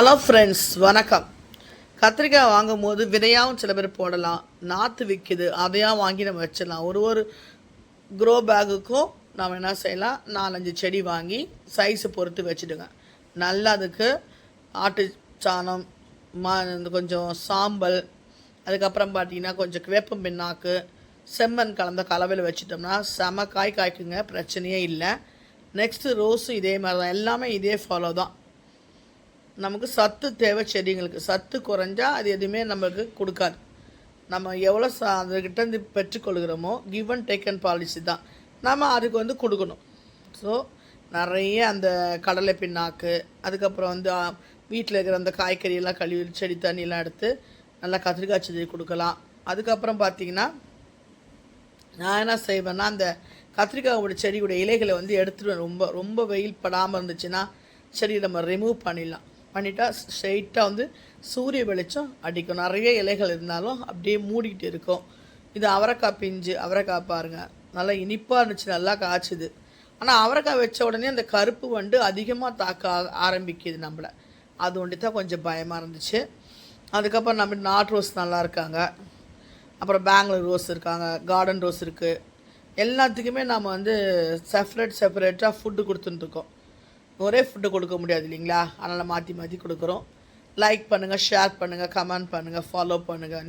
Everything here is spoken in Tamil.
ஹலோ ஃப்ரெண்ட்ஸ் வணக்கம். கத்திரிக்காய் வாங்கும் போது விதையாகவும் சில பேர் போடலாம். நாற்று விற்கிது அதையாக வாங்கி நம்ம வச்சிடலாம். ஒரு ஒரு க்ரோ பேக்குக்கும் நம்ம என்ன செய்யலாம்? நாலஞ்சு செடி வாங்கி சைஸை பொறுத்து வச்சுடுங்க. நல்லா அதுக்கு ஆட்டு சாணம் மா இந்த கொஞ்சம் சாம்பல் அதுக்கப்புறம் பார்த்தீங்கன்னா கொஞ்சம் வேப்பம் பின்னாக்கு செம்மண் கலந்த கலவையில் வச்சுட்டோம்னா செம காய் காய்க்குங்க. பிரச்சனையே இல்லை. நெக்ஸ்ட்டு ரோஸும் இதே மாதிரி தான் எல்லாமே இதே ஃபாலோ தான். நமக்கு சத்து தேவை செடிங்களுக்கு சத்து குறைஞ்சா அது எதுவுமே நம்மளுக்கு கொடுக்காது. நம்ம எவ்வளோ ச அதுக்கிட்டேருந்து பெற்றுக்கொள்கிறோமோ give and take and policy தான். நம்ம அதுக்கு வந்து கொடுக்கணும். ஸோ நிறைய அந்த கடலை பின்னாக்கு அதுக்கப்புறம் வந்து வீட்டில் இருக்கிற அந்த காய்கறியெல்லாம் கழுவி செடி தண்ணியெல்லாம் எடுத்து நல்லா கத்திரிக்காய் செடி கொடுக்கலாம். அதுக்கப்புறம் பார்த்திங்கன்னா நான் என்ன செய்வேன்னா அந்த கத்திரிக்காயோட செடியோட இலைகளை வந்து எடுத்துடுவேன் ரொம்ப ரொம்ப வெயில் படாமல் இருந்துச்சுன்னா செடியை நம்ம ரிமூவ் பண்ணிடலாம். பண்ணிட்டா ஸ்ட்ரெயிட்டாக வந்து சூரிய வெளிச்சம் அடிக்கும். நிறைய இலைகள் இருந்தாலும் அப்படியே மூடிக்கிட்டு இருக்கும். இது அவரைக்காய் பிஞ்சு. அவரைக்காய் பாருங்கள் நல்லா இனிப்பாக இருந்துச்சு. நல்லா காய்ச்சுது. ஆனால் அவரைக்காய் வச்ச உடனே அந்த கருப்பு வண்டு அதிகமாக தாக்க ஆரம்பிக்குது நம்மளை. அது ஒண்டி தான் கொஞ்சம் பயமாக இருந்துச்சு. அதுக்கப்புறம் நம்ம நாட் ரோஸ் நல்லா இருக்காங்க. அப்புறம் பெங்களூர் ரோஸ் இருக்காங்க. கார்டன் ரோஸ் இருக்குது எல்லாத்துக்குமே நாம் வந்து செப்பரேட் செப்பரேட்டாக ஃபுட்டு கொடுத்துட்டுருக்கோம் ஒரே ஃபுட்டு கொடுக்க முடியாது இல்லைங்களா? அதனால் மாற்றி மாற்றி கொடுக்குறோம். லைக் பண்ணுங்கள் ஷேர் பண்ணுங்கள் கமெண்ட் பண்ணுங்கள் ஃபாலோ பண்ணுங்கள்